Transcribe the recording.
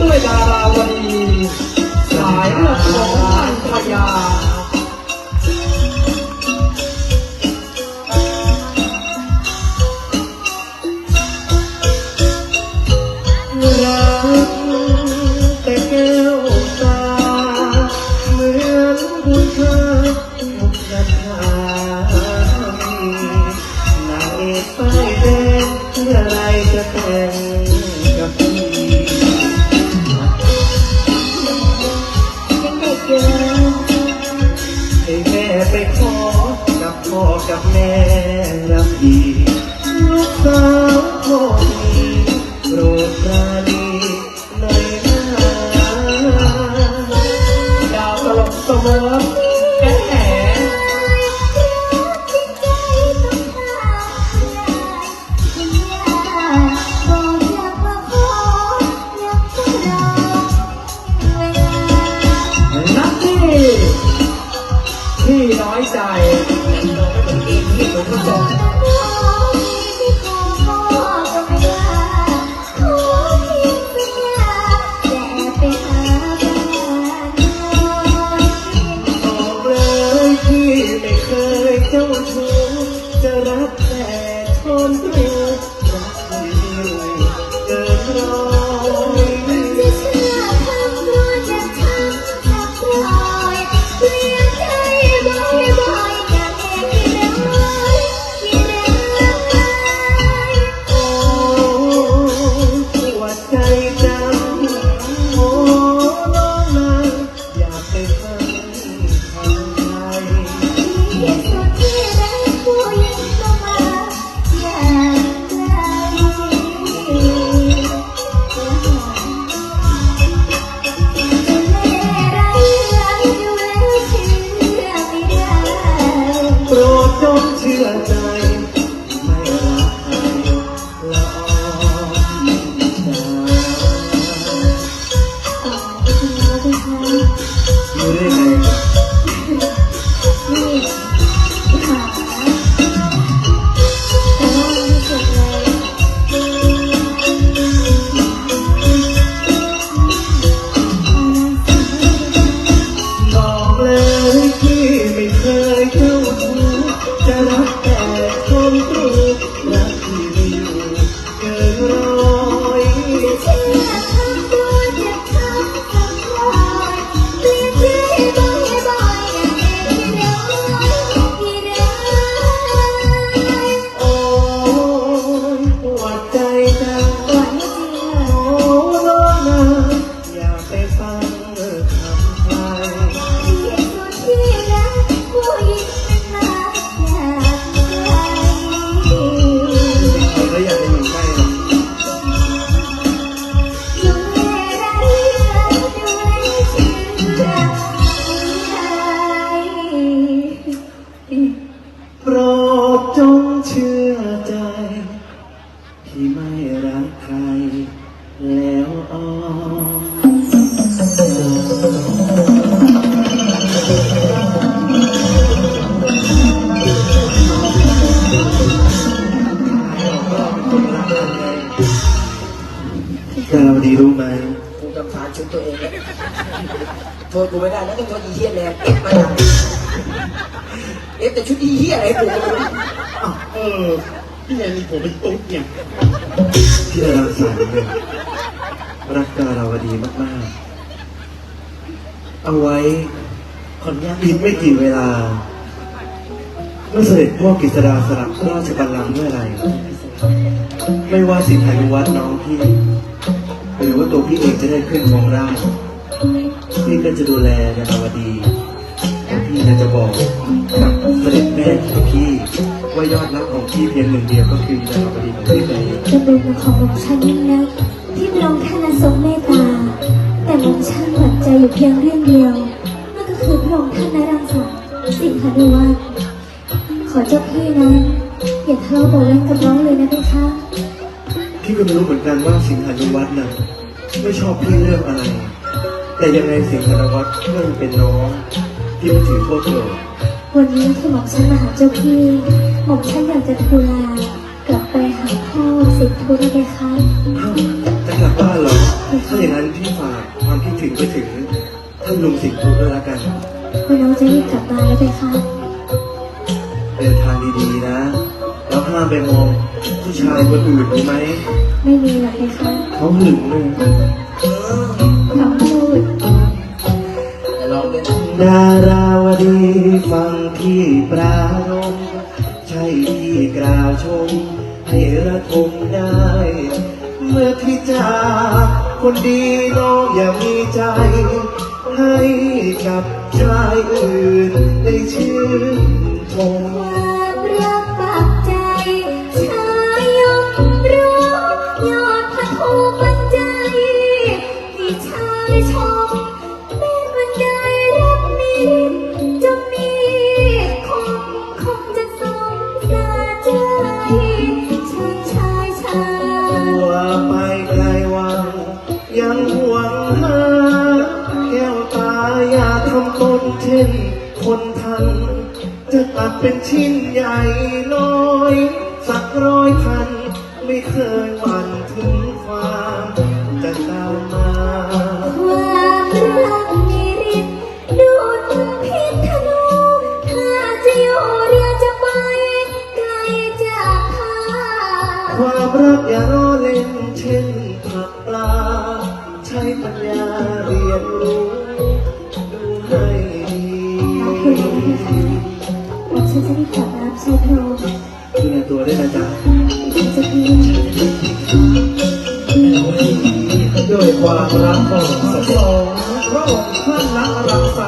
ด้วยดาราวดีสายเลือดของท่านพญารัก กับแม่รักดีลูกสาวพ่อมีโปรดปราณีหน่อยนะดาวตลกเสมอแหมจิตใจต้องขาดคุณย่าบอกอยากมาขออยากจะรอเวลานักที่ที่น้อยใจ เอง โปรดจงเชื่อใจ ชื่อใจ ที่ไม่รักใคร แล้วอ้อมแต่เราดีรู้ไหมกูจำสารชุดตัวเองแล้วโทษกูไม่ได้แล้วต้องโทษอีเหี้ยแรงเอฟมาอย่างเอฟแต่ชุดอีเหี้ยอะไรกูก็ไม่รู้ เออพี่แนนมีผมเป็นตุ๊ดเนี่ยที่เราสารเนี่ยรักดาราวดีมากๆ เอาไว้ขออนุญาตอีกไม่กี่เวลาเมื่อเสด็จพ่อกฤษดาสลับพระราชบัลลังก์เมื่อไหรไม่ว่าสิทธิวัฒน์น้องพี่ หรือว่าตัวพี่เองจะได้ขึ้นมองราชพี่ก็จะดูแลดาราวดีและพี่ก็จะบอกกับเสด็จแม่ของพี่ ว่ายอดรักของพี่เพียงหนึ่งเดียวก็คือดาราวดีของพี่เองจะเป็นของหม่อมฉันยิ่งนักที่พระองค์ท่านทรงเมตตา แต่หม่อมฉันหวั่นใจอยู่เพียงเรื่องเดียวนั่นก็คือพระองค์ท่านนรังสรรค์สิงหานุวัฒน์ขอเจ้าพี่นั้นอย่าทะเลาะเบาะแว้งกับน้องเลยนะพี่คะพี่ก็ไม่รู้เหมือนกันว่าสิงหานุวัฒน์น่ะไม่ชอบพี่เรื่องอะไร แต่ยังไงสิงหานุวัฒน์ก็ยังเป็นน้องที่ไม่ถือโทษโกรธวันนี้ที่หม่อมฉันมาหาเจ้าพี่ หม่อมฉันอยากจะทูลากลับไปหาพ่อสิทธุนะพี่คะอ้าวจะกลับบ้านเหรอ ถ้าอย่างนั้นพี่ลุงสิงห์ทุกด้วยละกันคุณน้องจะรีบกลับบ้านแล้วไหมคะเดินทางดีๆนะ แล้วห้ามไปมองผู้ชายคนอื่นรู้ไหม ไม่มีหรอกไหมคะเขาหึงเลยคำพูดแต่ลองเล่นดาราวดีฟังพี่ปรารม ใช่พี่กล่าวชม ให้ระทมได้ เมื่อที่จากคนดีน้องอย่ามีใจ ให้กับชายอื่นได้ชื่นชม เป็นชิ้นใหญ่น้อย สักร้อยพัน ไม่เคยหวั่นถึงความจะตามมา ความรักมีฤทธิ์ดูดพิษธนูถ้าจะอยู่เรือจะไปไกลจากทาความรักอย่ารอเล่นเช่นผักปลา ใช้ปัญญาเรียนรู้ ว่าฉันจะได้กลับรับชายโครงดูแลตัวได้วยนะจ๊ะฉันจะพีด้วยความรักของสองพระองค์ท่านรักรัก